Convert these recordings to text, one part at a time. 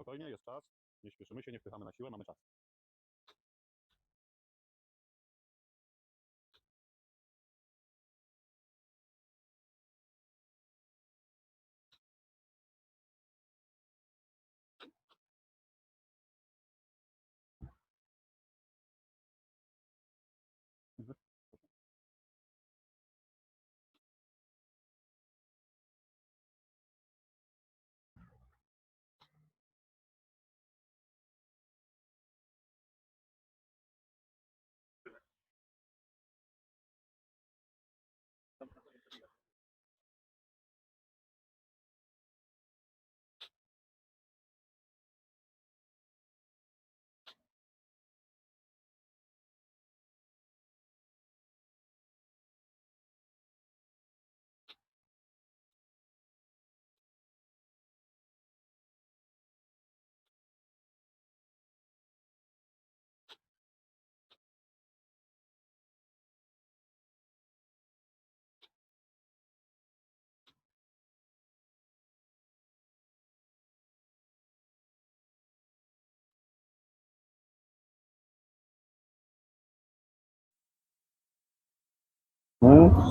spokojnie, jest czas. Nie śpieszymy się, nie wpychamy na siłę, mamy czas.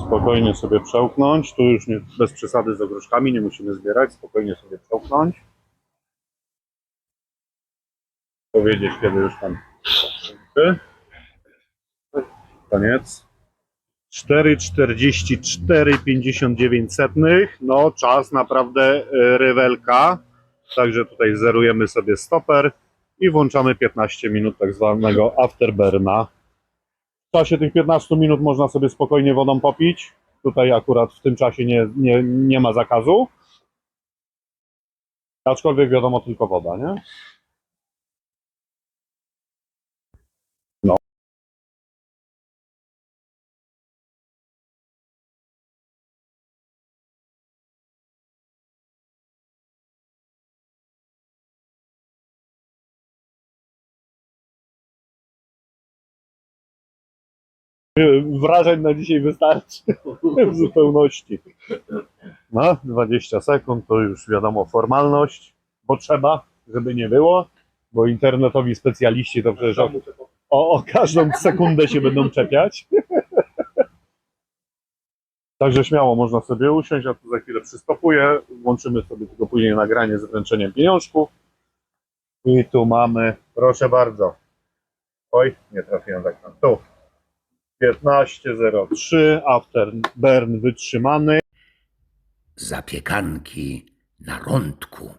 Spokojnie sobie przełknąć. Tu już nie, bez przesady z ogróżkami, nie musimy zbierać. Spokojnie sobie przełknąć. Powiedzieć, kiedy już tam. Koniec. 4,44,59 setnych. No, czas naprawdę e, rywelka. Także tutaj zerujemy sobie stoper i włączamy 15 minut tak zwanego afterburna. W czasie tych 15 minut można sobie spokojnie wodą popić. Tutaj akurat w tym czasie nie, nie, nie ma zakazu. Aczkolwiek wiadomo tylko woda, nie? Wrażeń na dzisiaj wystarczy w zupełności. No, 20 sekund to już wiadomo formalność, bo trzeba, żeby nie było, bo internetowi specjaliści to przecież o, o, o każdą sekundę się będą czepiać. Także śmiało można sobie usiąść, ja tu za chwilę przystopuję, włączymy sobie tylko później nagranie z wręczeniem pieniążków. I tu mamy, proszę bardzo. Oj, nie trafiłem tak tam. Tu. 15.03, afterburn wytrzymany. zapiekanki na rądku.